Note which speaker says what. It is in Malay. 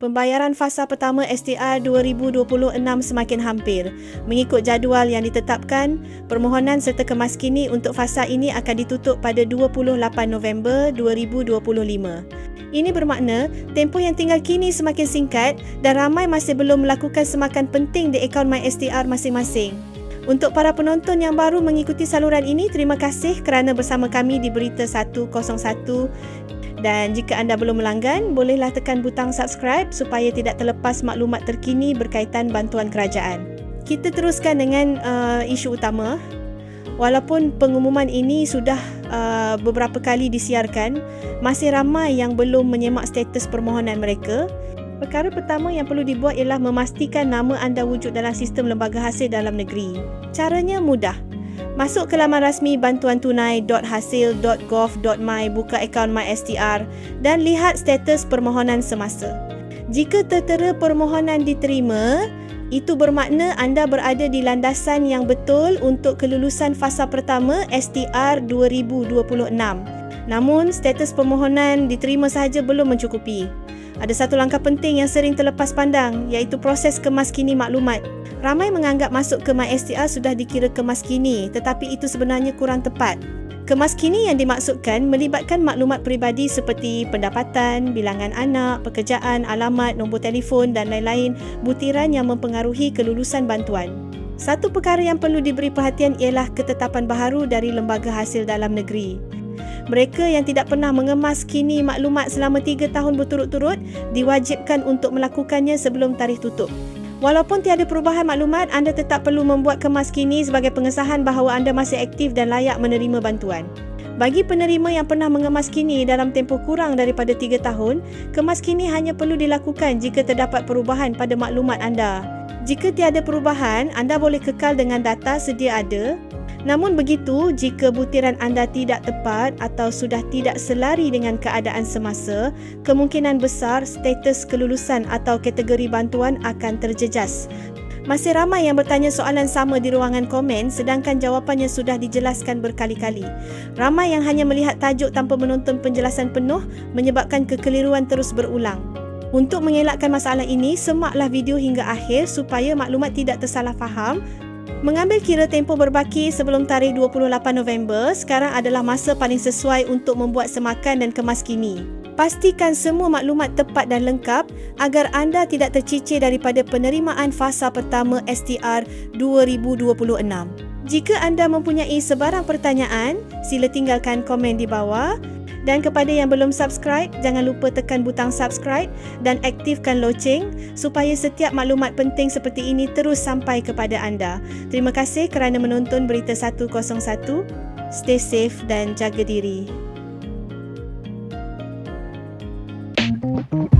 Speaker 1: Pembayaran fasa pertama STR 2026 semakin hampir. Mengikut jadual yang ditetapkan, permohonan serta kemaskini untuk fasa ini akan ditutup pada 28 November 2025. Ini bermakna tempoh yang tinggal kini semakin singkat dan ramai masih belum melakukan semakan penting di akaun MySTR masing-masing. Untuk para penonton yang baru mengikuti saluran ini, terima kasih kerana bersama kami di Berita 101 dan jika anda belum melanggan, bolehlah tekan butang subscribe supaya tidak terlepas maklumat terkini berkaitan bantuan kerajaan. Kita teruskan dengan uh, isu utama. Walaupun pengumuman ini sudah uh, beberapa kali disiarkan, masih ramai yang belum menyemak status permohonan mereka. Perkara pertama yang perlu dibuat ialah memastikan nama anda wujud dalam sistem lembaga hasil dalam negeri. Caranya mudah. Masuk ke laman rasmi bantuantunai.hasil.gov.my buka akaun MySTR dan lihat status permohonan semasa. Jika tertera permohonan diterima, itu bermakna anda berada di landasan yang betul untuk kelulusan fasa pertama STR 2026. Namun, status permohonan diterima sahaja belum mencukupi. Ada satu langkah penting yang sering terlepas pandang iaitu proses kemaskini maklumat. Ramai menganggap masuk ke MySTR sudah dikira kemaskini tetapi itu sebenarnya kurang tepat. Kemaskini yang dimaksudkan melibatkan maklumat peribadi seperti pendapatan, bilangan anak, pekerjaan, alamat, nombor telefon dan lain-lain butiran yang mempengaruhi kelulusan bantuan. Satu perkara yang perlu diberi perhatian ialah ketetapan baharu dari lembaga hasil dalam negeri. Mereka yang tidak pernah mengemas kini maklumat selama 3 tahun berturut-turut diwajibkan untuk melakukannya sebelum tarikh tutup. Walaupun tiada perubahan maklumat, anda tetap perlu membuat kemas kini sebagai pengesahan bahawa anda masih aktif dan layak menerima bantuan. Bagi penerima yang pernah mengemas kini dalam tempoh kurang daripada 3 tahun, kemas kini hanya perlu dilakukan jika terdapat perubahan pada maklumat anda. Jika tiada perubahan, anda boleh kekal dengan data sedia ada Namun begitu, jika butiran anda tidak tepat atau sudah tidak selari dengan keadaan semasa, kemungkinan besar status kelulusan atau kategori bantuan akan terjejas. Masih ramai yang bertanya soalan sama di ruangan komen sedangkan jawapannya sudah dijelaskan berkali-kali. Ramai yang hanya melihat tajuk tanpa menonton penjelasan penuh menyebabkan kekeliruan terus berulang. Untuk mengelakkan masalah ini, semaklah video hingga akhir supaya maklumat tidak tersalah faham Mengambil kira tempoh berbaki sebelum tarikh 28 November sekarang adalah masa paling sesuai untuk membuat semakan dan kemas kini. Pastikan semua maklumat tepat dan lengkap agar anda tidak tercicir daripada penerimaan fasa pertama STR 2026. Jika anda mempunyai sebarang pertanyaan, sila tinggalkan komen di bawah dan kepada yang belum subscribe, jangan lupa tekan butang subscribe dan aktifkan loceng supaya setiap maklumat penting seperti ini terus sampai kepada anda. Terima kasih kerana menonton Berita 101. Stay safe dan jaga diri. Thank you.